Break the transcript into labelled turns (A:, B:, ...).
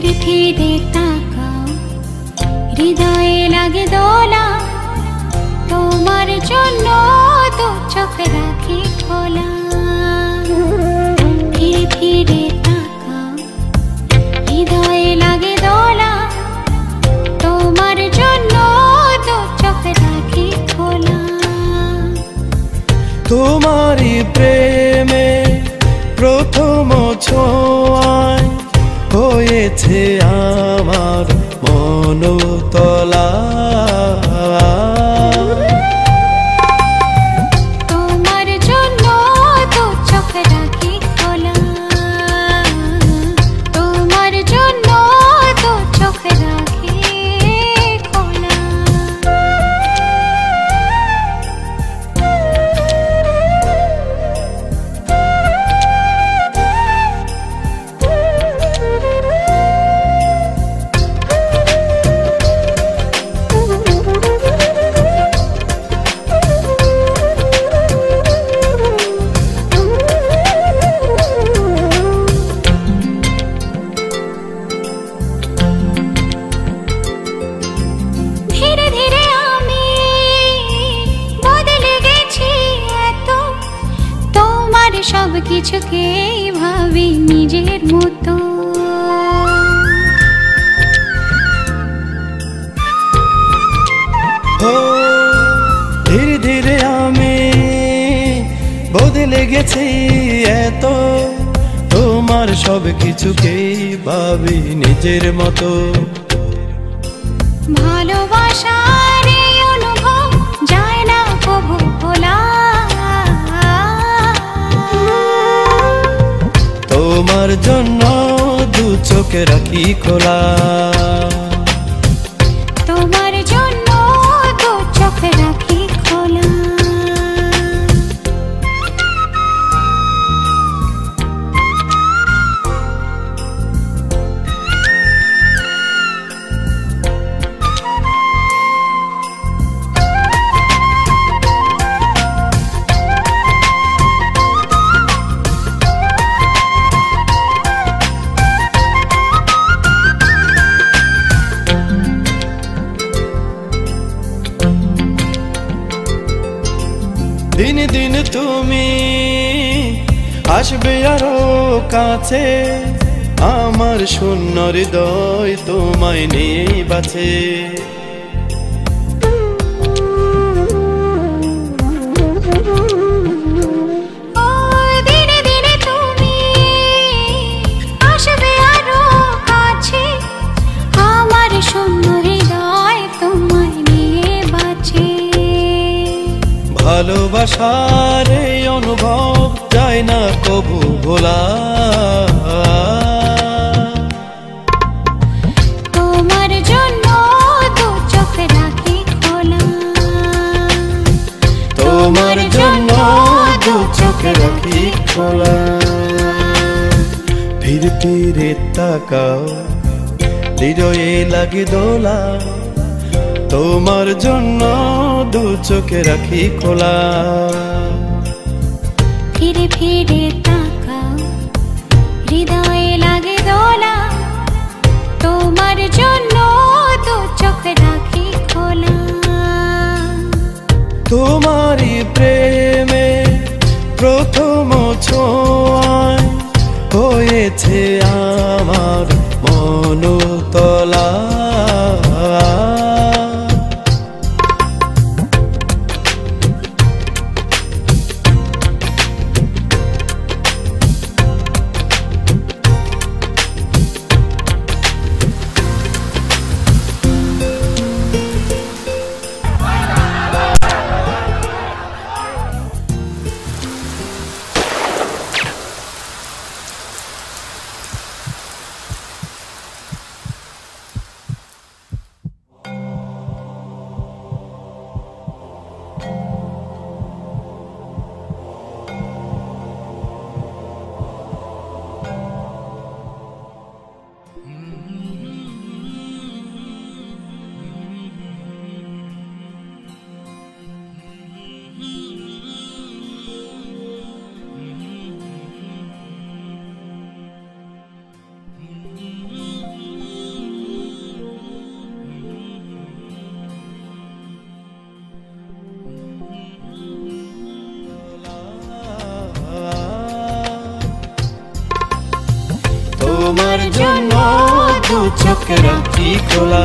A: ফিরে তাকাও। হৃদয়ে লাগে দোলা। তোমার জন্য দু চোখ রাখি খোলা।
B: ফিরে হৃদয়ে লাগে
A: তোমার জন্য খোলা। প্রেমে প্রথম ছোঁয়া হয়েছে আমার মনতলা। সব কিছুকেই ভাবি নিজের মতো।
B: ধীরে ধীরে আমি বদলে গেছি এত। তোমার সব কিছুকেই ভাবি নিজের মতো।
A: ভালোবাসার
B: তোমার জন্য দু চোখে রাখি খোলা। দিন তুমি আসবে আরও কাছে। আমার শূন্য হৃদয় তোমায় নিয়ে বাছে ভালোবাসার এই অনুভব যায় না কবু ভোলা।
A: তোমার জন্য দু চোখ রাখি খোলা।
B: তোমার জন্য দু চোখে রাখি খোলা। ফিরে ফিরে তাকাও হৃদয়ে লাগে দোলা। তোমার জন্য দু চোখে রাখি খোলা।
A: ফিরে ফিরে তাকাও হৃদয়ে লাগে দোলা। তোমার জন্য দু চোখ রাখি খোলা।
B: তোমারই প্রেমে প্রথম ছোঁয়ায় হয়েছে আমার মনতলা তোমার জন্য দু চোখ রাখি খোলা